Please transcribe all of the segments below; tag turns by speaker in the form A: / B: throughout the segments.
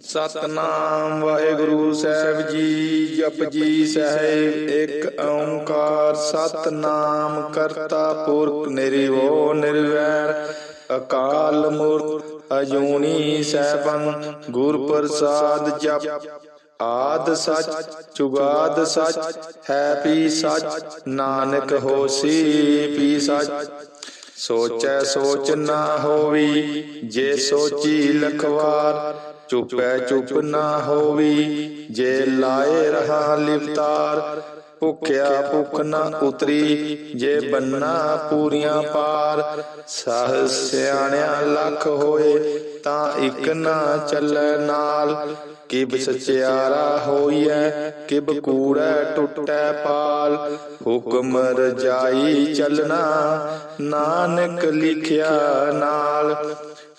A: ਸਤਨਾਮ ਵਾਹਿਗੁਰੂ ਸਾਹਿਬ ਜੀ, ਜਪ ਜੀ ਸਾਹਿਬ, ਇੱਕ ਓੰਕਾਰ ਸਤਨਾਮ ਕਰਤਾ ਪੁਰਖ ਨਿਰਭਉ ਨਿਰਵੈਰ, ਅਕਾਲ ਮੂਰਤ ਅਜੂਨੀ ਸੈਭੰ ਗੁਰ ਪ੍ਰਸਾਦ ਜਪ। ਆਦ ਸਚ ਜੁਗਾਦ ਸਚ, ਹੈ ਪੀ ਸਚ, ਨਾਨਕ ਹੋਸੀ ਪੀ ਸਚ। ਸੋਚੈ ਸੋਚ ਨਾ ਹੋਵੀ, ਜੇ ਸੋਚੀ ਲਖਵਾਰ ਚੁਪੈ ਚੁਪ ਨਾ ਹੋਵੀ। ਜੇ ਲਾਏ ਰਹਾ ਲਿਵਤਾਰ ਭੁਖਿਆ ਭੁਖ ਨਾ ਉਤਰੀ। ਜੇ ਬੰਨਾ ਪੂਰੀਆਂ ਪਾਰ ਸਹ ਸਿਆਣਿਆ ਲੱਖ ਹੋਏ ਤਾਂ ਇੱਕ ਨਾ ਚੱਲੈ ਨਾਲ। ਕਿਬ ਸਚਿਆਰਾ ਹੋਈਐ ਕਿਬ ਕੂੜੈ ਟੁੱਟੈ ਪਾਲ। ਹੁਕਮ ਰਜਾਈ ਚੱਲਣਾ ਨਾਨਕ ਲਿਖਿਆ ਨਾਲ।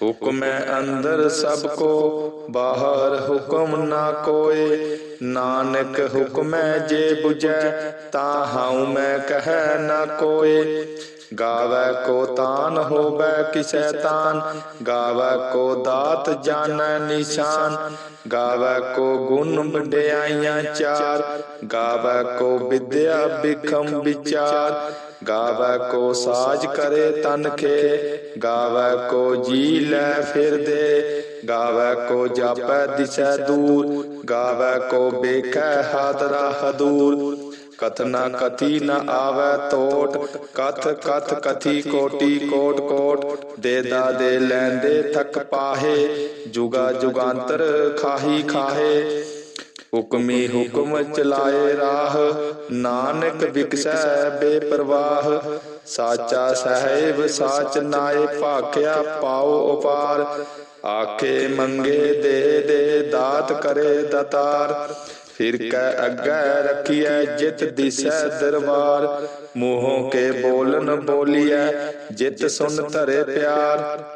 A: ਪਵਾਈਆ ਹੈ ਹੁਕਮੈ ਅੰਦਰ ਸਭ ਕੋ, ਬਾਹਰ ਹੁਕਮ ਨਾ ਕੋਏ। ਨਾਨਕ ਹੁਕਮੈ ਜੇ 부ਜੈ ਤਾਂ ਹਉ ਮੈਂ ਕਹੈ ਨਾ ਕੋਏ। ਗਾਵੈ ਕੋ ਤਾਨ, ਹੋਵੈ ਕਿਸੈ ਤਾਨ। ਗਾਵੈ ਕੋ ਦਾਤ ਜਾਣੈ ਨਿਸ਼ਾਨ। ਗਾਵੈ ਕੋ ਗੁਣ ਵਡਿਆਈਆਂ ਚਾਰ। ਗਾਵੈ ਕੋ ਵਿਦਿਆ ਬਿਖਮ ਵਿਚਾਰ। ਗਾਵੈ ਕੋ ਸਾਜ ਕਰੇ ਤਨ ਖੇ ਗਾਵੈ ਕੋ ਜੀ ਲੈ ਫਿਰਦੇ ਗਾਵੈ ਕੋ ਜਾਪੈ ਦਿਸੈ ਦੂਰ, ਗਾਵੈ ਕੋ ਬੇਖੈ ਹਾਦਰਾ ਹਦੂਰ। ਕਥਨਾ ਕਥੀ ਨ ਆਵੈ ਤੋਟ, ਕਥ ਕਥ ਕਥੀ ਕੋਟੀ ਕੋਟ ਕੋਟ। ਦੇ ਦਾ ਦੇ ਲੈਂਦੇ ਥਕ ਪਾਹੇ, ਜੁਗਾ ਜੁਗਾਂਤਰ ਖਾਹੀ ਖਾਹੇ। ਹੁਕਮੀ ਹੁਕਮ ਚਲਾਏ ਰਾਹ। ਨਾਨਕ ਵਿਕਸੈ ਬੇਪਰਵਾਹ। ਸਾਚਾ ਸਾਹਿਬ ਸਾਚ ਨਾਏ ਭਾਖਿਆ ਪਾਉ ਉਪਾਰ। ਆਖੇ ਮੰਗੇ ਦੇ ਦੇ ਦਾਤ ਕਰੇ ਦਤਾਰ। ਫਿਰ ਕੈ ਅੱਗੇ ਰਖੀਐ ਜਿਤ ਦਿਸੈ ਦਰਬਾਰ। ਮੂੰਹੋਂ ਕੇ ਬੋਲਨ ਬੋਲੀਐ ਜਿਤ ਸੁਨ ਧਰੇ ਪਿਆਰ।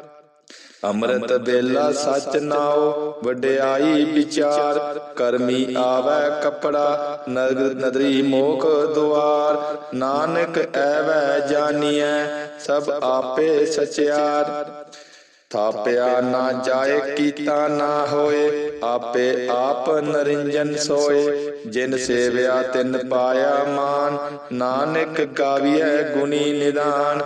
A: ਅੰਮ੍ਰਿਤ ਬੇਲਾ ਸਚ ਨਾਉ, ਵਡਿਆਈ ਵਿਚਾਰ, ਕਰਮੀ ਆਵੈ ਕਪੜਾ ਨਦਰੀ ਮੋਖ ਦੁਆਰ, ਨਾਨਕ ਐਵੈ ਜਾਣੀਐ ਸਭ ਆਪੇ ਸਚਿਆਰ। ਥਾਪਿਆ ਨਾ ਜਾਏ ਕੀਤਾ ਨਾ ਹੋਏ, ਆਪੇ ਆਪ ਨਰਿੰਜਨ ਸੋਏ। ਜਿਨ ਸੇਵਿਆ ਤਿਨ ਪਾਇਆ ਮਾਨ, ਨਾਨਕ ਗਾਵੀਐ ਗੁਣੀ ਨਿਦਾਨ।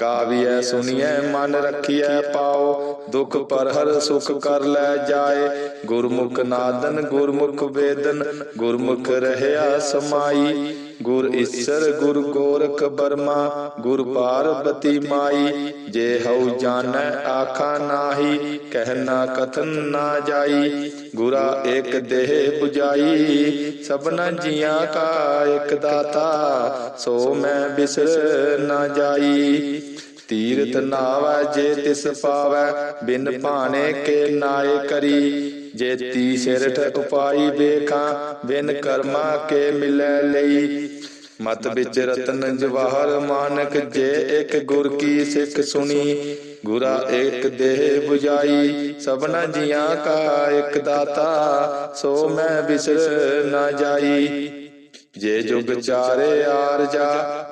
A: ਗਾਵੀਐ ਸੁਣੀਐ ਮਨ ਰੱਖੀਐ ਪਾਉ ਦੁਖ ਪਰ ਹਰ ਸੁਖ ਕਰ ਲੈ ਜਾਏ। ਗੁਰਮੁਖ ਨਾਦਨ ਗੁਰਮੁਖ ਵੇਦਨ। ਗੁਰਮੁਖ ਰਹਿਆ ਸਮਾਈ। ਗੁਰ ਈਸਰ ਗੁਰ ਗੋਰਖ ਬਰਮਾ ਗੁਰ ਪਾਰਬਤੀ ਮਾਈ। ਜੇ ਹਉ ਜਾਣੈ ਆਖਾ ਨਾਹੀ। ਕਹਿਣਾ ਕਥਨ ਨਾ ਜਾਈ। ਗੁਰਾ ਏਕ ਦੇਹ 부ਜਾਈ ਸਭਨਾ ਜੀਆਂ ਕਾ ਇਕ ਦਾਤਾ। ਸੋ ਮੈਂ ਬਿਸਰ ਨਾ ਜਾਈ। ਤੀਰਤ ਨਾਵੈ ਜੇ ਤਿਸ ਪਾਵੈ। ਬਿਨ ਭਾਣੇ ਕੇ ਨਾਏ ਕਰੀ। ਜੇ ਤੀ ਸਿਰਠ ਉਪਾਈ ਵੇਖਾਂ, ਬਿਨ ਕਰਮਾ ਕੇ ਮਿਲੈ ਲਈ। ਮਤ ਵਿੱਚ ਰਤਨ ਜਵਾਹਰ ਮਾਨਕ, ਜੇ ਇੱਕ ਗੁਰ ਕੀ ਸਿੱਖ ਸੁਣੀ, ਗੁਰਾ ਇੱਕ ਦੇਹ 부ਜਾਈ ਸਭਨਾ ਜੀਆਂ ਕਾ ਇੱਕ ਦਾਤਾ, ਸੋ ਮੈਂ ਬਿਸਰ ਨਾ ਜਾਈ। ਜੇ ਜੁਗ ਚਾਰੇ ਆਰਜਾ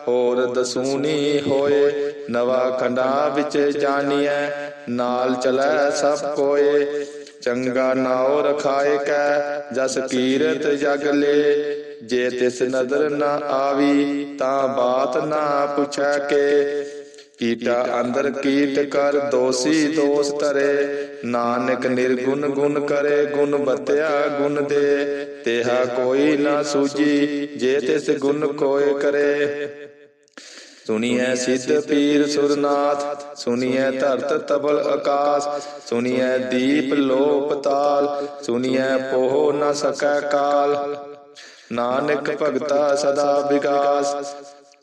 A: ਹੋਰ ਦਸੂਨੀ ਹੋਏ। ਨਵਾ ਖੰਡਾ ਵਿੱਚ ਜਾਣੀਐ, ਨਾਲ ਚਲੈ ਸਭ ਕੋਏ। ਚੰਗਾ ਨਾਉ ਰਖਾਏ ਕੈ, ਜਸ ਕੀਰਤ ਜਗ ਲੇ। ਜੇ ਤਿਸ ਨਦਰ ਨਾ ਆਵੀ, ਤਾਂ ਬਾਤ ਨਾ ਪੁੱਛੈ ਕੇ। ਕੀਟਾ ਅੰਦਰ ਕੀਟ ਕਰ, ਦੋਸੀ ਦੋਸ ਤਰੇ ਨਾਨਕ ਨਿਰਗੁਣ ਗੁਣ ਕਰੇ, ਗੁਣ ਬਤਿਆ ਗੁਣ ਦੇ। ਤੇਹਾ ਕੋਈ ਨਾ ਸੂਜੀ ਜੇ ਤਿਸ ਗੁਣ ਕੋਏ ਕਰੇ। ਸੁਣੀਐ ਸਿੱਧ ਪੀਰ ਸੁਰਨਾਥ ਸੁਣੀਐ ਧਰਤ ਤਬਲ ਆਕਾਸ ਸੁਣੀਐ ਦੀਪ ਲੋਪ ਤਾਲ ਸੁਣੀਐ ਪੋਹ ਨ ਸਕੈ ਕਾਲ। ਨਾਨਕ ਭਗਤਾ ਸਦਾ ਵਿਗਾਸ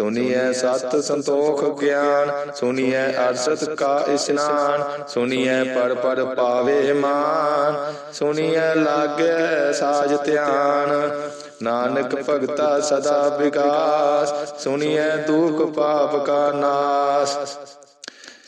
A: ਸੁਣੀਐ ਸਤ ਸੰਤੋਖ ਗਿਆਨ, ਸੁਣੀਐ ਅਰਸਤ ਕਾ ਇਸ਼ਨਾਨ, ਸੁਣੀਐ ਪੜ ਪੜ ਪਾਵੇ ਮਾਨ, ਸੁਣੀਐ ਲਾਗੈ ਸਾਜ ਧਿਆਨ। ਨਾਨਕ ਭਗਤਾ ਸਦਾ ਵਿਕਾਸ, ਸੁਣੀਐ ਦੁਖ ਪਾਪ ਕਾ ਨਾਸ।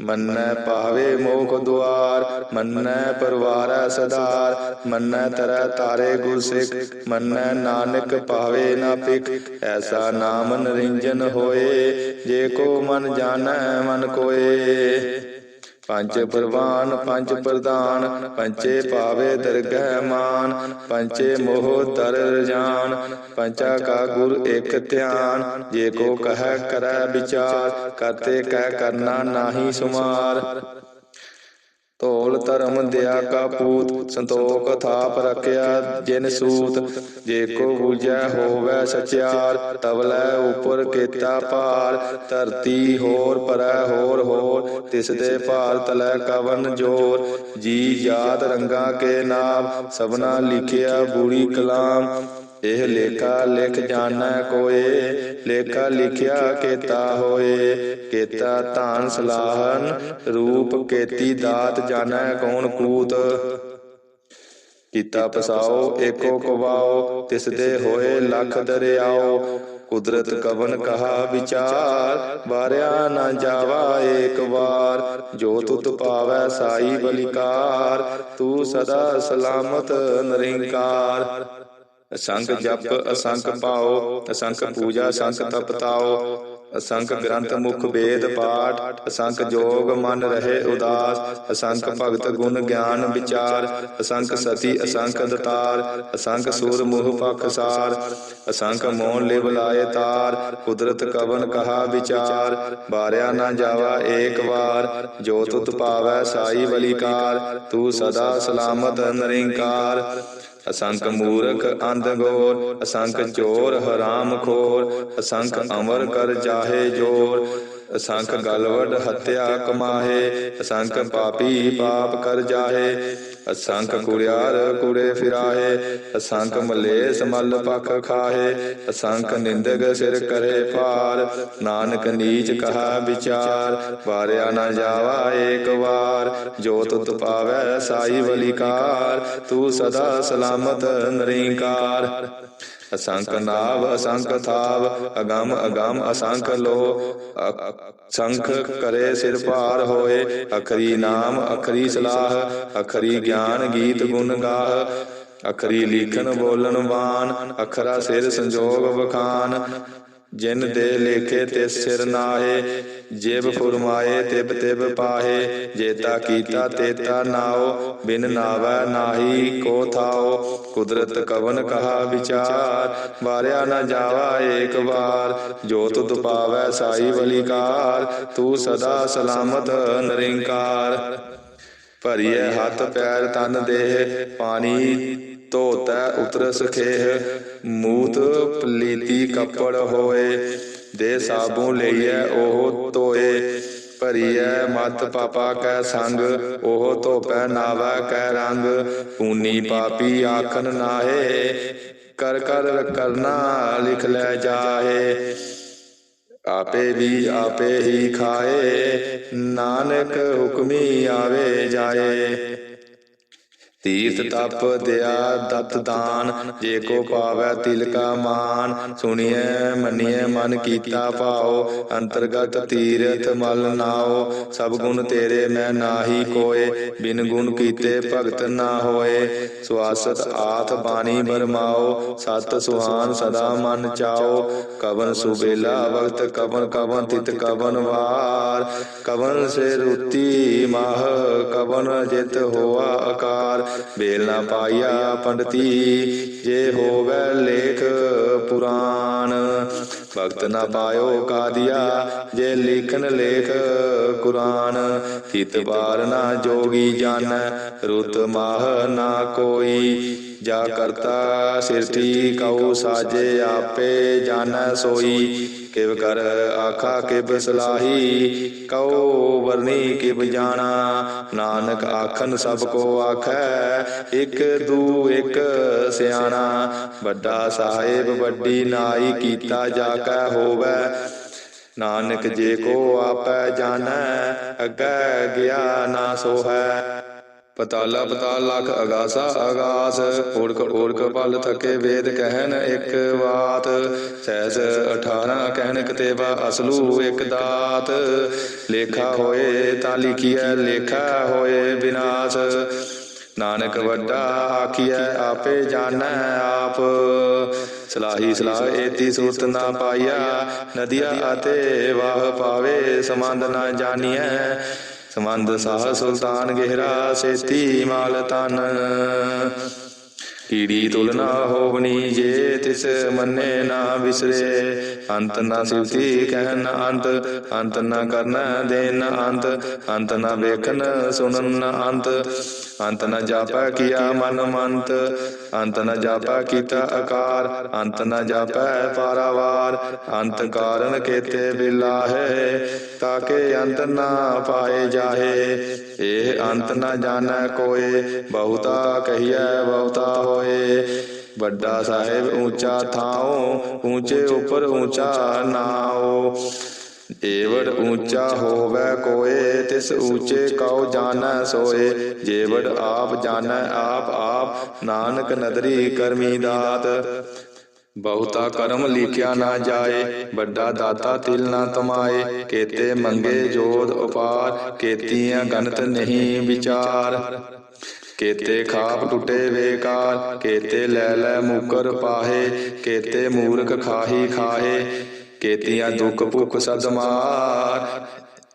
A: ਮੰਨੈ ਪਾਵੇ ਮੋਖ ਦੁਆਰ, ਮੰਨੈ ਪਰਵਾਰੈ ਸਦਾਰ, ਮੰਨੈ ਤਰੈ ਤਾਰੇ ਗੁਰ ਸਿੱਖ ਮੰਨੈ ਨਾਨਕ ਪਾਵੇ ਨਾ ਪਿਕ ਐਸਾ ਨਾਮ ਨਰਿੰਜਨ ਹੋਏ, ਜੇ ਕੋ ਮਨ ਜਾਣੈ ਮਨ ਕੋਏ। ਪੰਜ ਪ੍ਰਵਾਨ, ਪੰਜ ਪ੍ਰਧਾਨ ਪੰਚੇ ਪਾਵੇ ਦਰਗਹਿ ਮਾਨ ਪੰਚੇ ਮੋਹ ਤਰ ਰਜਾਨ ਪੰਚਾ ਕਾ ਗੁਰ ਇਕ ਧਿਆਨ, ਜੇ ਕੋ ਕਹੈ ਕਰੈ ਵਿਚਾਰ, ਕਰਤੇ ਕਹਿ ਕਰਨਾ ਨਾਹੀ ਸੁਮਾਰ। ਧੋਲ ਧਰਮ ਦਿਆ ਕਾ ਪੂਤ ਸੰਤੋਖ ਥਾਪ ਰਖਿਆ ਜਿਨ ਸੂਤ। ਜੇ ਕੋ ਬੂਝੈ ਹੋਵੇ ਸਚਿਆਰ ਤਵਲੇ ਉਪਰ ਕੀਤਾ ਭਾਰ। ਧਰਤੀ ਹੋਰ ਪਰੈ ਹੋਰ ਹੋਰ ਤਿਸ ਦੇ ਭਾਰ ਤਲੈ ਕਵਨ ਜੋਰ। ਜੀ ਜਾਤ ਰੰਗਾ ਕੇ ਨਾਮ ਸਭਨਾ ਲਿਖਿਆ ਬੂੜੀ ਕਲਾਮ। ਇਹ ਲੇਖਾ ਲਿਖ ਜਾਣੈ ਕੋਏ, ਲੇਖਾ ਲਿਖਿਆ ਕੇਤਾ ਹੋਏ, ਕੇਤਾ ਧਾਨ ਸਲਾਹਨ, ਰੂਪ ਕੇਤੀ ਦਾਤ ਜਾਣੈ ਕੌਣ ਕੂਤ। ਕੀਤਾ ਪਸਾਓ, ਏਕੋ ਕਵਾਓ ਤਿਸ ਦੇ ਹੋਏ ਲੱਖ ਦਰਿਆਓ, ਕੁਦਰਤ ਕਵਨ ਕਹਾ ਵਿਚਾਰ, ਵਾਰਿਆ ਨਾ ਜਾਵਾ ਏਕ ਵਾਰ, ਜੋ ਤੁਤ ਪਾਵੈ ਸਾਈ ਬਲਿਕਾਰ, ਤੂੰ ਸਦਾ ਸਲਾਮਤ ਨਿਰੰਕਾਰ। ਅਸੰਖ ਜਪ ਅਸੰਖ ਪਾਓ ਅਸੰਖ ਪੂਜਾ ਅਸੰਖ ਤਪ ਤਾਓ ਅਸੰਖ ਗ੍ਰੰਥ ਮੁਖ ਵੇਦ ਪਾਠ, ਅਸੰਖ ਜੋਗ ਮਨ ਰਹੇ ਉਦਾਸ, ਅਸੰਖ ਭਗਤ ਗੁਣ ਗਿਆਨ ਵਿਚਾਰ, ਅਸੰਖ ਸਤੀ, ਅਸੰਖ ਦਤਾਰ, ਅਸੰਖ ਸੂਰ ਮੋਹ ਪਖਸਾਰ ਅਸੰਖ ਮੋਹਨ ਲਿਵ ਲਾਏ ਤਾਰ, ਕੁਦਰਤ ਕਵਨ ਕਹਾ ਵਿਚਾਰ, ਬਾਰਿਆ ਨਾ ਜਾਵਾ ਏਕ ਵਾਰ, ਜੋ ਤੁਤ ਪਾਵੈ ਸਾਈ ਬਲਿਕਾਰ, ਤੂੰ ਸਦਾ ਸਲਾਮਤ ਨਿਰੰਕਾਰ। ਅਸੰਖ ਮੂਰਖ ਅੰਧ ਗੋਰ, ਅਸੰਖ ਚੋਰ ਹਰਾਮ ਖੋਰ, ਅਸੰਖ ਅਮਰ ਕਰ ਜਾ ਜਾਹੇ ਜੋਰ? ਅਸੰਖ ਗਲਵਡ ਹੱਤਿਆ ਕਮਾਹੇ ਅਸੰਖ ਪਾਪੀ ਪਾਪ ਕਰ ਜਾਹੇ ਅਸੰਖ ਕੁੜਿਆਰ ਕੁੜੇ ਫਿਰਾਹੇ ਅਸੰਖ ਮਲ ਪਖ ਖਾਹੇ ਅਸੰਖ ਨਿੰਦਕ ਸਿਰ ਕਰੇ ਭਾਰ ਨਾਨਕ ਨੀਚ ਕਹਾ ਵਿਚਾਰ ਵਾਰਿਆ ਨਾ ਜਾਵਾ ਏਕ ਵਾਰ ਜੋ ਤੁਤ ਪਾਵੈ ਸਾਈ ਬਲਿਕਾਰ ਤੂੰ ਸਦਾ ਸਲਾਮਤ ਨਿਰੰਕਾਰ ਅਸੰਖ ਨਾਭ ਅਸੰਖ ਥਾਵ, ਅਗੰਮ ਅਗੰਮ ਅਸੰਖ ਲੋ। ਸੰਖ ਕਰੇ ਸਿਰ ਭਾਰ ਹੋਏ, ਅਖਰੀ ਨਾਮ, ਅਖਰੀ ਸਲਾਹ, ਅਖਰੀ ਗਿਆਨ ਗੀਤ ਗੁਣ ਗਾਹ। ਅਖਰੀ ਲਿਖਨ ਬੋਲਣ ਵਾਨ, ਅਖਰਾ ਸਿਰ ਸੰਜੋਗ ਵਖਾਨ। ਜਿਨ ਦੇ ਲੇਖੇ ਤੇ ਸਿਰ ਨਾਹੇ, ਜਿਬ ਫੁਰਮਾਏ, ਤਿਬ ਤਿਬ ਪਾਹੇ ਜੇਤਾ ਕੀਤਾ ਤੇਤਾ ਨਾਓ ਬਿਨ ਨਾਵੈ ਨਾਹੀ ਕੋ ਥਾਓ ਕੁਦਰਤ ਕਵਨ ਕਹਾ ਵਿਚਾਰ, ਵਾਰਿਆ ਨਾ ਜਾਵਾ ਏਕ ਵਾਰ ਜੋ ਤੁਧ ਪਾਵੈ ਸਾਈ ਬਲਿਕਾਰ ਤੂੰ ਸਦਾ ਸਲਾਮਤ ਨਿਰੰਕਾਰ। ਭਰੀਏ ਹੱਥ ਪੈਰ ਤਨ ਦੇਹ, ਪਾਣੀ ਧੋਤੈ ਉਤਰ ਸਖੇਹ ਮੂਤ ਪਲੀਤੀ ਕੱਪੜ ਹੋਏ, ਦੇ ਸਾਬੂ ਲਈਐ ਉਹ ਧੋਏ, ਭਰੀਐ ਮਤ ਪਾਪਾ ਕੈ ਸੰਗ, ਉਹ ਧੋਪੈ ਨਾਵੈ ਕੈ ਰੰਗ, ਪੂਨੀ ਪਾਪੀ ਆਖਨ ਨਾਹੇ, ਕਰ ਕਰ ਕਰਨਾ ਲਿਖ ਲੈ ਜਾਹੇ। ਆਪੇ ਵੀ ਆਪੇ ਹੀ ਖਾਏ, ਨਾਨਕ ਹੁਕਮੀ ਆਵੇ ਜਾਏ। ਤੀਰਥ ਤਪ ਦਿਆ ਦਤ ਦਾਨ ਜੇ ਕੋ ਪਾਵੈ ਤਿਲ ਕਾ ਮਾਨ ਸੁਣੀਐ ਮੰਨੀਐ ਮਨ ਕੀਤਾ ਭਾਉ ਅੰਤਰਗਤ ਤੀਰਥ ਮਲ ਨਾਓ ਸਭ ਗੁਣ ਤੇਰੇ ਮੈਂ ਨਾਹੀ ਕੋਏ ਬਿਨ ਗੁਣ ਕੀਤੇ ਭਗਤ ਨਾ ਹੋਏ ਸਵਾਸਤ ਆਥ ਬਾਣੀ ਬਰਮਾਓ ਸਤ ਸੁਹਾਨ ਸਦਾ ਮਨ ਚਾਓ ਕਵਨ ਸੁਬੇਲਾ ਵਕਤ ਕਵਨ ਕਵਨ ਤਿਤ ਕਵਨ ਵਾਰ ਕਵਨ ਸੇ ਰੁਤੀ ਮਾਹ ਕਵਨ ਜਿਤ ਹੋਆ ਆਕਾਰ ਬੇਲ ਨਾ ਪਾਈਆ ਪੰਡਤੀ, ਜੇ ਹੋਵੇ ਲੇਖ ਪੁਰਾਨ ਭਗਤ ਨਾ ਪਾਇਓ ਕਾਦੀਆ, ਜੇ ਲਿਖਨ ਲੇਖ ਕੁਰਾਨ। ਤਿਤ ਬਾਰ ਨਾ ਜੋਗੀ ਜਾਣੈ, ਰੁਤ ਮਾਹ ਨਾ ਕੋਈ। ਜਾ ਕਰਤਾ ਸਿਰਤੀ ਕਉ ਸਾਜੇ ਆਪੇ ਜਾਣੈ ਸੋਈ। ਕਿਵ ਕਰ ਆਖਾ ਕਿਵ ਸਲਾਹੀ, ਕਉ ਵਰਨੀ ਕਿਵ ਜਾਣਾ। ਨਾਨਕ ਆਖਨ ਸਭ ਕੋ ਆਖੈ, ਇਕ ਦੂ ਇਕ ਸਿਆਣਾ। ਵੱਡਾ ਸਾਹਿਬ ਵੱਡੀ ਨਾਈ ਕੀਤਾ ਜਾ ਕੈ ਹੋਵੈ। ਨਾਨਕ ਜੇ ਕੋ ਆਪੈ ਜਾਣੈ, ਅੱਗੇ ਗਿਆ ਨਾ ਸੋਹੈ। ਪਤਾਲਾ ਪਤਾਲ ਲਖ ਅਗਾਸਾ ਅਗਾਸ, ਓੜਕ ਓੜਕ ਪਲ ਥਕੇ ਵੇਦ ਕਹਿਨ ਇੱਕ ਬਾਤ ਸਹਿਜ 18 ਕਹਿਨ ਕਤੇਵਾ ਅਸਲੂ ਇੱਕ ਦਾਤ। ਲੇਖਾ ਹੋਏ ਤਾਂ ਲਿਖੀਐ, ਲੇਖਾ ਹੋਏ ਵਿਨਾਸ਼ ਨਾਨਕ ਵੱਡਾ ਆਖੀਐ, ਆਪੇ ਜਾਣੈ ਆਪ। ਸਲਾਹੀ ਸਲਾਹ ਏਤੀ ਸੂਰਤ ਨਾ ਪਾਈਆ, ਨਦੀਆ ਅਤੇ ਵਾਹ ਪਾਵੇ ਸਮੰਦ ਨਾ ਜਾਣੀਐ। ਸਮੰਦ ਸਾਹ ਸੁਲਤਾਨ ਗਹਿਰਾ, ਸੇਤੀ ਮਾਲ ਤਨ ਕੀੜੀ ਤੁਲਨਾ ਹੋਵਨੀ ਜੇ ਤਿਸ ਮੰਨੇ ਨਾ ਵਿਸਰੇ। ਅੰਤ ਨਾ ਸਿਵਤੀ ਕਹਿਨ ਅੰਤ ਅੰਤ ਨਾ ਕਰਨਾ ਦੇਨ ਅੰਤ ਅੰਤ ਨਾ ਵੇਖਨ ਸੁਨਨ ਅੰਤ। ਅੰਤ ਨ ਜਾਪੈ ਕੀਆ ਮਨ ਮੰਤ ਅੰਤ ਨ ਜਾਪੈ ਕੀਤਾ ਆਕਾਰ ਅੰਤ ਨ ਜਾਪੈ ਪਾਰਾਵਾਰ। ਅੰਤ ਕਾਰਨ ਕੇਤੇ ਬਿਲਾਹੇ ਤਾਕੇ ਅੰਤ ਨਾ ਪਾਏ ਜਾਹੇ। ਇਹ ਅੰਤ ਨ ਜਾਣੈ ਕੋਏ ਬਹੁਤਾ ਕਹੀਐ ਬਹੁਤਾ ਹੋਏ। ਵੱਡਾ ਸਾਹਿਬ ਉੱਚਾ ਥਾਉ ਉੱਚੇ ਉੱਪਰ ਉੱਚਾ ਨਾਉ ਏਵੜ ਉੱਚਾ ਹੋਵੇ ਕੋਏ ਤਿਸ ਉੱਚੇ ਕਉ ਜਾਣੈ ਸੋਏ ਜੇਵੜ ਆਪ ਜਾਣੈ ਆਪ ਆਪ ਨਾਨਕ ਨਦਰੀ ਕਰਮੀ ਦਾਤ। ਬਹੁਤਾ ਕਰਮ ਲਿਖਿਆ ਨਾ ਜਾਏ, ਵੱਡਾ ਦਾਤਾ ਤਿਲ ਨਾ ਤਮਾਏ। ਕੇਤੇ ਮੰਗੇ ਜੋਦ ਉਪਾਰ, ਕੇਤੀਆਂ ਗਨਤ ਨਹੀਂ ਵਿਚਾਰ। ਕੇਤੇ ਖਾਪ ਟੁੱਟੇ ਵੇਕਾਰ, ਕੇਤੇ ਲੈ ਲੈ ਮੁਕਰ ਪਾਹੇ, ਕੇਤੇ ਮੂਰਖ ਖਾਹੀ ਖਾਹੇ। ਕੇਤੀਆਂ ਦੁੱਖ ਭੁੱਖ ਸਦਮਾਰ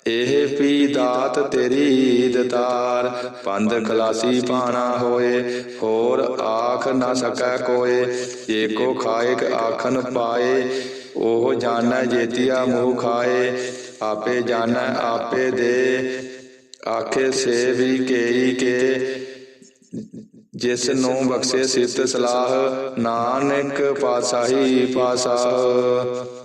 A: ਇਹ ਪੀ ਦਾਤ ਤੇਰੀ ਦਤਾਰ ਪੰਧ ਖਲਾਸੀ ਪਾਣਾ ਹੋਏ, ਹੋਰ ਆਖ ਨਾ ਸਕੈ ਕੋਏ ਜੇ ਕੋ ਖਾਇਕ ਆਖਨ ਪਾਏ, ਉਹ ਜਾਣੈ ਜੇਤੀਆ ਮੂਹ ਖਾਏ, ਆਪੇ ਜਾਣੈ ਆਪੇ ਦੇ, ਆਖੇ ਸੇ ਵੀ ਕੇਈ ਕੇ, ਜਿਸ ਨੂੰ ਬਖਸ਼ੇ ਸਿਤ ਸਲਾਹ, ਨਾਨਕ ਪਾਸਾਹੀ ਪਾਸਾਹ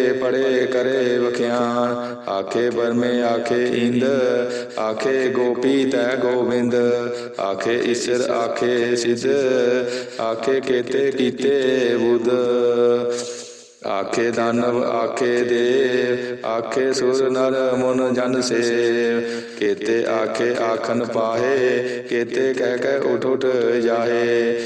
A: ਪੜੇ ਕਰੇ ਵਖਿਆਨ, ਆਖੇ ਬਰਮੇ ਆਖੇ ਇੰਦ, ਆਖੇ ਗੋਪੀ ਤੈ ਗੋਬਿੰਦ, ਆਖੇ ਈਸ਼ਰ, ਆਖੇ ਸਿਧ, ਆਖੇ ਕੇਤੇ ਕੀਤੇ ਬੁੱਧ। ਆਖੇ ਦਾਨਵ, ਆਖੇ ਦੇਵ, ਆਖੇ ਸੁਰ ਨਰ ਮਨ ਜਨ ਸੇਵ। ਕੇਤੇ ਆਖੇ ਆਖਨ ਪਾਹੇ, ਕੇਤੇ ਕਹਿ ਕਹਿ ਉਠ ਉਠ ਜਾਹੇ।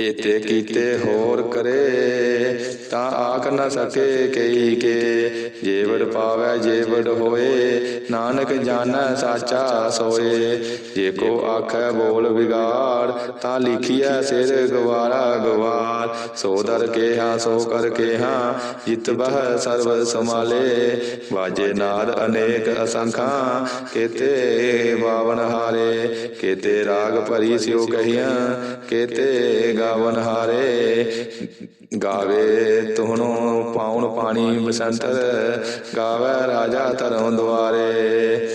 A: ਏਤੇ ਕੀਤੇ ਹੋਰ ਕਰੇ, ਤਾਂ ਆਖ ਨ ਸਕੇ ਕਈ ਕੇ। ਜੇਵੜ ਪਾਵੈ, ਜੇਵੜ ਹੋਏ, ਨਾਨਕ ਜਾਣੈ ਸਾਚਾ ਸੋਏ। ਜੇ ਕੋ ਆਖੈ ਬੋਲ ਵਿਗਾੜ, ਤਾਂ ਲਿਖੀਐ ਸਿਰ ਗਵਾਰਾ ਗਵਾਰ ਸੋ ਦਰ ਕੇਹਾ, ਸੋ ਕਰ ਕੇ ਹਾਂ ਜਿਤ ਬਹ ਸਰਬ ਸਮਾਲੇ ਵਾਜੇ ਨਾਦ ਅਨੇਕ ਅਸੰਖਾਂ, ਕੇਤੇ ਬਾਵਨ ਹਾਰੇ। ਕੇਤੇ ਰਾਗ ਭਰੀ ਸਿਉ ਕਹੀਆਂ, ਕੇਤੇ ਗਾਵਨ ਹਾਰੇ। ਗਾਵੇ ਤੁਹਨੋ ਪਾਉਣ ਪਾਣੀ ਬਸੰਤਰ ਗਾਵੇ ਰਾਜਾ ਧਰਮ ਦੁਆਰੇ।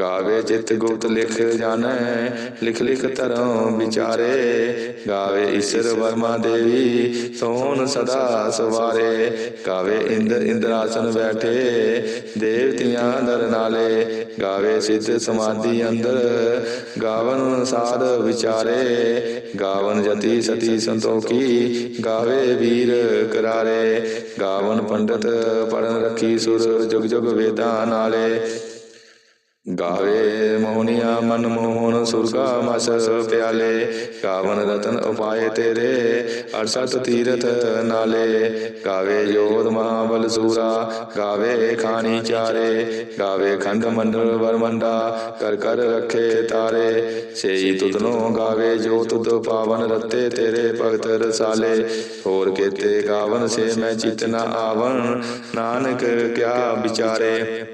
A: ਗਾਵੇ ਚਿਤ ਗੁਪਤ ਲਿਖ ਜਾਣੈ, ਲਿਖ ਲਿਖ ਧਰਮ ਵਿਚਾਰੇ। ਗਾਵੇ ਈਸ਼ਰ ਵਰਮਾ ਦੇਵੀ, ਸੋਨ ਸਦਾ ਸਵਾਰੇ। ਗਾਵੇ ਇੰਦਰ ਇੰਦਰਾਸਨ ਬੈਠੇ, ਦੇਵਤਿਆਂ ਦਰ ਨਾਲੇ। ਗਾਵੇ ਸਿੱਧ ਸਮਾਧੀ ਅੰਦਰ, ਗਾਵਨ ਸਾਧ ਵਿਚਾਰੇ। ਗਾਵਨ ਜਤੀ ਸਤੀ ਸੰਤੋਖੀ, ਗਾਵੇ ਵੀਰ ਕਰਾਰੇ। ਗਾਵਨ ਪੰਡਤ ਪੜਨ ਰੱਖੀ ਸੁਰ, ਜੁਗ ਜੁਗ ਵੇਦਾਂ ਨਾਲੇ। ਗਾਵੇ ਮੋਹਨੀਆ ਮਨ ਮੋਹਨ ਸੁਰਗਾ ਮਸ ਪਿਆਲੇ, ਗਾਵਨ ਰਤਨ ਉਪਾਏ ਤੇਰੇ 68 ਤੀਰਥ ਨਾਲੇ। ਗਾਵੇ ਜੋਧ ਮਹਾਬਲ ਸੂਰਾ, ਗਾਵੇ ਖਾਣੀ ਚਾਰੇ। ਗਾਵੇ ਖੰਡ ਮੰਡਲ ਵਰਮੰਡਾ ਕਰ ਕਰ ਰੱਖੇ ਤਾਰੇ। ਸੇਈ ਤੁਧਨੋ ਗਾਵੇ ਜੋ ਤੁਧ ਪਾਵਨ ਰਤੇ ਤੇਰੇ ਭਗਤ ਰਸਾਲੇ। ਹੋਰ ਕੇਤੇ ਗਾਵਨ ਸੇ ਮੈਂ ਚਿਤ ਨ ਆਵਨ ਨਾਨਕ ਕਿਆ ਵਿਚਾਰੇ।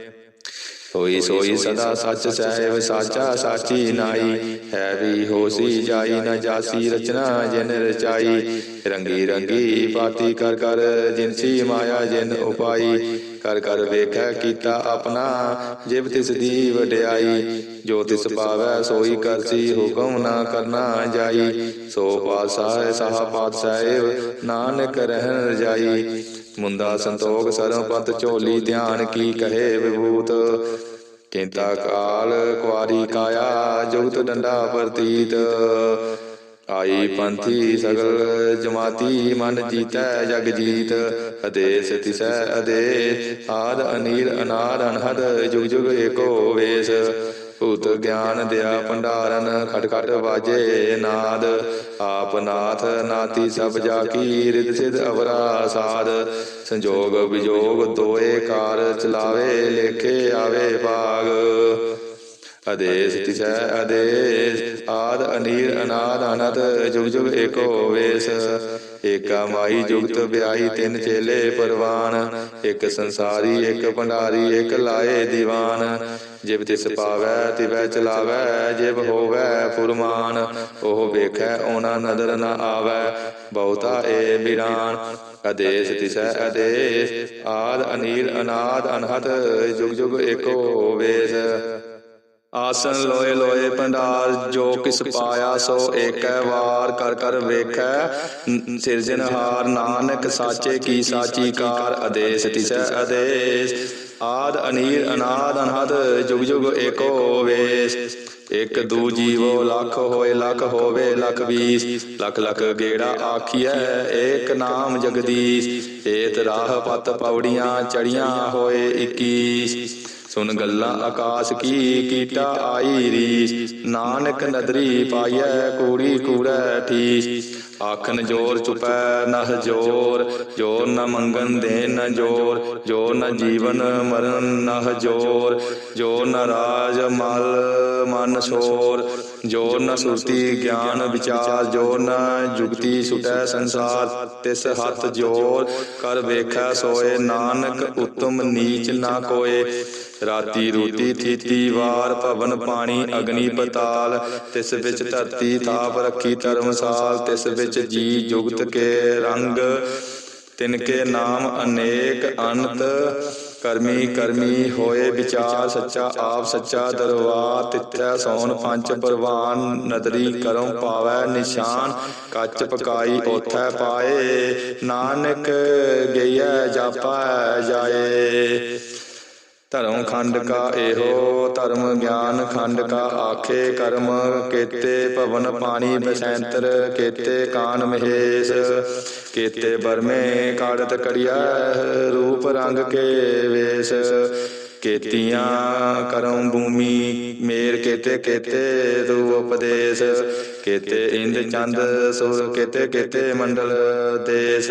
A: ਹੋਈ ਸੋਈ ਸਦਾ ਸੱਚ ਸਹਿਬ ਸਾਚਾ ਸਾਚੀ ਨਾਈ ਹੈ ਵੀ ਹੋਸੀ ਜਾਈ ਨ ਜਾਸੀ ਰਚਨਾ ਜਿਨ ਰਚਾਈ। ਰੰਗੀ ਰੰਗੀ ਪਾਤੀ ਕਰ ਕਰ ਜਿਨਸੀ ਮਾਇਆ ਜਿਨ ਉਪਾਈ। ਕਰ ਕਰ ਵੇਖੈ ਕੀਤਾ ਆਪਣਾ। ਜਿਬ ਤਿਸ ਦੀ ਵਡਿਆਈ ਜੋ ਤਿਸ ਪਾਵੈ ਸੋਈ ਕਰਸੀ ਹੁਕਮ ਨਾ ਕਰਨਾ ਜਾਈ। ਸੋ ਪਾਤਸ਼ਾਹ ਸਾਹ ਪਾਤਸ਼ਾਹ ਨਾਨਕ ਰਹਿਣ ਰਜਾਈ ਮੁੰਦਾ ਸੰਤੋਖ ਸਰਮ ਪਤ ਝੋਲੀ ਧਿਆਨ ਕੀ ਕਹੇ ਵਿਭੂਤ? ਕਿੰਤਾ ਕਾਲ ਕੁਆਰੀ ਕਾਇਆ, ਜੁਗਤ ਡੰਡਾ ਪ੍ਰਤੀਤ। ਆਈ ਪੰਥੀ ਸਗਲ ਜਮਾਤੀ, ਮਨ ਜੀਤੈ ਜਗ ਜੀਤ। ਅਦੇਸ ਤਿਸੈ ਅਦੇ ਆਦ ਅਨੀਰ ਅਨਾਦ ਅਨਹਦ, ਜੁਗ ਜੁਗ ਏਕੋ ਵੇਸ। ਭੂਤ ਗਿਆਨ ਦਿਆ ਭੰਡਾਰਨ ਖਟ ਖਟ ਵਾਜੇ ਨਾਦ। ਆਪ ਨਾਥ, ਨਾਤੀ ਸਭ ਜਾ ਕੀ ਰਿਦ ਸਿਧ ਅਵਰਾ ਸਾਧ ਸੰਜੋਗ ਵਿਜੋਗ ਦੋਏ ਕਾਰ ਚਲਾਵੇ, ਲੇਖੇ ਆਵੇ ਭਾਗ। ਅਦੇਸ ਤਿਸੈ ਅਦੇਸ ਆਦ ਅਨੀਰ ਅਨਾਦ ਅਨੰਤ ਜੁਗ ਜੁਗ ਏਕੋ ਵੇਸ। ਏਕਾ ਮਾਈ ਜੁਗਤ ਵਿਆਹੀ ਤਿੰਨ ਚੇਲੇ ਪਰਵਾਨ। ਇੱਕ ਸੰਸਾਰੀ ਇੱਕ ਭੰਡਾਰੀ ਇੱਕ ਲਾਏ ਦੀਵਾਨ। ਜਿਬ ਤਿਸ ਪਾਵੈ ਤਿਵੈ ਚਲਾਵੈ ਜਿਬ ਹੋਵੈ ਫੁਰਮਾਨ। ਉਹ ਵੇਖੈ ਉਹਨਾਂ ਨਦਰ ਨ ਆਵੈ। ਬਹੁਤਾ ਏ ਬਿਰਾਨ। ਅਦੇਸ ਤਿਸੈ ਅਦੇਸ ਆਦ ਅਨੀਲ ਅਨਾਦ ਅਨਹਤ ਜੁਗ ਜੁਗ ਏਕੋ ਵੇਸ। ਆਸਨ ਲੋਏ ਲੋਏ ਭੰਡਾਰ ਜੋ ਕਿਸ ਪਾਇਆ ਸੋ ਏਕੈ ਵਾਰ ਕਰ ਕਰ ਵੇਖੈ। ਸਿਰਜਨਹਾਰ ਨਾਨਕ ਸਾਚੇ ਕੀ ਸਾਚੀ ਕਾਰ, ਆਦੇਸ਼ ਤਿਸੈ ਆਦੇਸ਼। ਆਦ ਅਨੀਰ ਅਨਾਦ ਅਨਹਦ, ਜੁਗ ਜੁਗ ਏਕੋ ਵੇਸ। ਇਕ ਦੂ ਜੀਵੋ ਲੱਖ ਹੋਏ ਲੱਖ ਹੋਵੇ ਲੱਖ ਵੀਸ। ਲੱਖ ਲੱਖ ਗੇੜਾ ਆਖੀਐ, ਏਕ ਨਾਮ ਜਗਦੀਸ਼। ਏਤ ਰਾਹ ਪਤ ਪੌੜੀਆਂ ਚੜੀਆਂ ਹੋਏ 21 ਸੁਨ ਗੱਲਾਂ ਆਕਾਸ਼ ਕੀ, ਕੀਟਾ ਆਈ ਰੀਸ। ਨਾਨਕ ਨਦਰੀ ਪਾਈਐ, ਕੂੜੀ ਕੂੜੈ ਠੀਸ। ਆਖਨ ਜੋਰ ਚੁਪੈ, ਨਹ ਜੋਰ। ਜੋਰ ਨ ਮੰਗਨ ਦੇ ਨ ਜੋਰ। ਜੋਰ ਨ ਜੀਵਨ ਮਰਨ ਨਹ ਜੋਰ। ਜੋਰ ਨ ਰਾਜ ਮਲ ਮਨ ਸੋਰ। ਜੋਰ ਨ ਸੁਰਤੀ ਗਿਆਨ ਵਿਚਾਰ। ਜੋਰ ਨ ਜੁਗਤੀ ਸੁਟੈ ਸੰਸਾਰ। ਤਿਸ ਹੱਥ ਜੋਰ। ਕਰ ਵੇਖੈ ਸੋਏ ਨਾਨਕ, ਉਤਮ ਨੀਚ ਨਾ ਕੋਏ। ਰਾਤੀ ਰੋਟੀ ਥੀਤੀ ਵਾਰ ਭਵਨ ਪਾਣੀ ਅਗਨੀ ਪਤਾਲ, ਤਿਸ ਵਿੱਚ ਧਰਤੀ ਤਾਪ ਰੱਖੀ ਧਰਮਸਾਲ ਤਿਸ ਵਿੱਚ ਜੀ ਜੁਗਤ ਕੇ ਰੰਗ। ਤਿਨ ਕੇ ਨਾਮ ਅਨੇਕ ਅਨੰਤ ਕਰਮੀ ਕਰਮੀ ਹੋਏ ਵਿਚਾਰ, ਸੱਚਾ ਆਪ ਸੱਚਾ ਦਰਬਾਰ, ਤਿੱਥੈ ਸੋਨ ਪੰਜ ਪ੍ਰਵਾਨ, ਨਦਰੀ ਕਰਮ ਪਾਵੈ ਨਿਸ਼ਾਨ, ਕੱਚ ਪਕਾਈ ਓਥੈ ਪਾਏ, ਨਾਨਕ ਗਈਐ ਜਾਪੈ ਜਾਏ। ਧਰਮ ਖੰਡ ਕਾ ਇਹੋ ਧਰਮ ਗਿਆਨ ਖੰਡ ਕਾ ਆਖੇ ਕਰਮ ਕੇਤੇ ਭਵਨ ਪਾਣੀ ਬਸੈਂਤਰ ਕੇਤੇ ਕਾਨ ਮਹੇਸ਼ ਕੇਤੇ ਬਰਮੇ ਕਾੜਤ ਕੜਿਆ ਰੂਪ ਰੰਗ ਕੇ ਵੇਸ਼। ਕੇਤੀਆਂ ਕਰਮ ਭੂਮੀ ਮੇਰ ਕੇਤੇ ਕੇਤੇ ਤੂ ਉਪਦੇਸ਼। ਕੇਤੇ ਇੰਦ ਚੰਦ ਸੁਰ ਕੇਤੇ ਕੇਤੇ ਮੰਡਲ ਦੇਸ।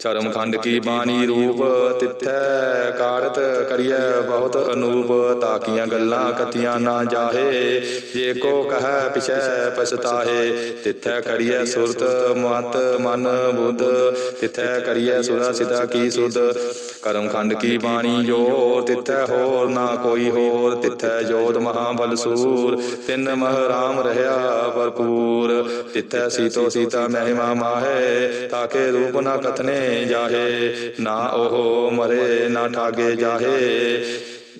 A: ਚਰਮ ਖੰਡ ਕੀ ਬਾਣੀ ਰੂਪ ਤਿੱਥੈ ਕਾੜਤ ਕਰੀਐ ਬਹੁਤ ਅਨੂਪ ਤਾਕੀਆਂ ਗੱਲਾਂ ਕਤੀਆਂ ਨਾ ਜਾਹੇ। ਜੇ ਕੋ ਕਹੈ ਪਿਛੈ ਪਛਤਾਹੇ। ਤਿੱਥੈ ਕਰੀਐ ਸੁਰਤ ਮਤ ਮਨ ਬੁੱਧ। ਤਿੱਥੈ ਕਰੀਐ ਸੁਰਾ ਸਿਦਾ ਕੀ ਸੁਧ ਕਰਮ ਖੰਡ ਕੀ ਬਾਣੀ ਜੋ ਤਿੱਥੈ ਹੋਰ ਨਾ ਕੋਈ ਹੋਰ। ਤਿੱਥੈ ਜੋਤ ਮਹਾਬਲ ਸੂਰ। ਤਿੰਨ ਮਹ ਰਾਮ ਰਹਾ ਭਰਪੂਰ। ਤਿੱਥੈ ਸੀਤੋ ਸੀਤਾ ਮਹਿਮਾ ਮਾਹੇ। ਤਾਕੇ ਰੂਪ ਨਾ ਕਥਨੇ ਜਾਹੇ, ਨਾ ਉਹ ਮਰੇ, ਨਾ ਠਾਗੇ ਜਾਹੇ।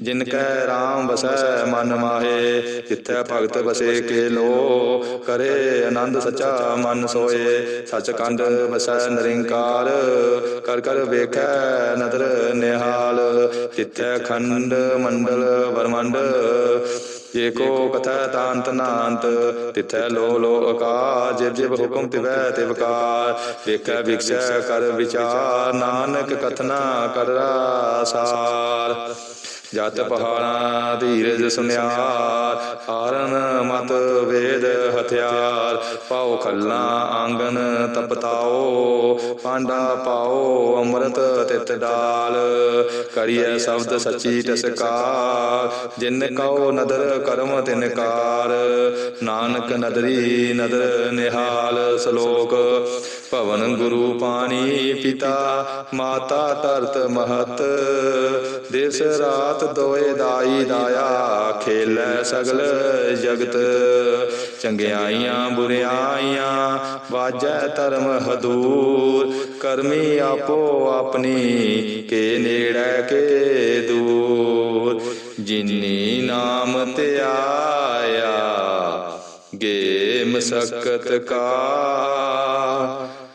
A: ਜਿਨ ਕੈ ਰਾਮ ਵਸੈ, ਮਨ ਮਾਹੇ ਤਿੱਥੈ ਭਗਤ ਵਸੇ ਕੇ ਲੋ। ਕਰੇ ਆਨੰਦ ਸਚਾ ਮਨ ਸੋਏ ਸਚਕੰਡ ਵਸੈ ਨਰਿੰਕਾਰ। ਕਰ ਕਰ ਵੇਖੈ ਨਦਰ ਨਿਹਾਲ ਤਿੱਥੈ ਖੰਡ ਮੰਡਲ ਵਰਮੰਡ ਜੇ ਕੋ ਕਥਾ ਤਾਂਤ ਨਾਂਤ, ਤਿਥੈ ਲੋ ਲੋ ਅਕਾਰ ਜਿਵ ਜਿਵ ਹੁਕਮ ਤਿਵੈ ਤਿਵ ਕਾਰ ਵੇਖੈ ਵਿਖਸੈ ਕਰ ਵਿਚਾਰ, ਨਾਨਕ ਕਥਨਾ ਕਰ ਸਾਰ। ਜਤ ਪਹਾੜਾਂ ਧੀਰਜ ਸੁਨਿਆਰ ਹਾਰਨ ਮਤ ਵੇਦ ਹਥਿਆਰ ਪਾਉ ਖੱਲਾ ਆਂਗਨ ਤਪਤਾਓ ਪਾਂਡਾ ਪਾਓ ਅੰਮ੍ਰਿਤ ਤਿਤ ਡਾਲ। ਕਰੀਏ ਸ਼ਬਦ ਸੱਚੀ ਟਸਕਾਰ, ਜਿਨ ਕਉ ਨਦਰ ਕਰਮ ਤਿਨ ਕਾਰ। ਨਾਨਕ ਨਦਰੀ ਨਦਰ ਨਿਹਾਲ ਸ਼ਲੋਕ ਭਵਨ ਗੁਰੂ ਪਾਣੀ ਪਿਤਾ, ਮਾਤਾ ਧਰਤ ਮਹਤ। ਦਿਸ ਰਾਤ ਦੋਏ ਦਾਈ ਦਾਇਆ, ਖੇਲੈ ਸਗਲ ਜਗਤ। ਚੰਗਿਆਈਆਂ, ਬੁਰਿਆਈਆਂ, ਵਾਜੈ ਧਰਮ ਹਦੂਰ। ਕਰਮੀ ਆਪੋ ਆਪਣੀ, ਕੇ ਨੇੜੈ, ਕੇ ਦੂਰ। ਜਿਨੀ ਨਾਮ ਤੇ ਆਇਆ ਗੇ ਮਸਕਤ ਕਾ।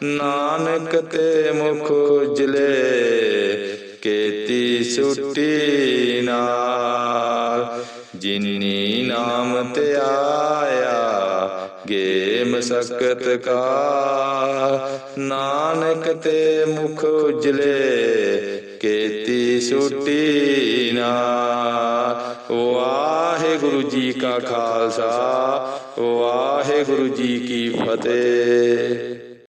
A: ਨਾਨਕ ਤੇ ਮੁਖ ਉਜਲੇ, ਕੇਤੀ ਸੁਟੀ ਨਾਲ। ਜਿਨੀ ਨਾਮ ਤੇ ਆਇਆ ਗੇ ਮਸਕਤ ਕਾ ਨਾਨਕ ਤੇ ਮੁਖ ਉਜਲੇ, ਕੇਤੀ ਸੁਟੀ ਨਾਲ। ਵਾਹਿਗੁਰੂ ਜੀ ਕਾ ਖਾਲਸਾ, ਵਾਹਿਗੁਰੂ ਜੀ ਕੀ ਫਤਿਹ।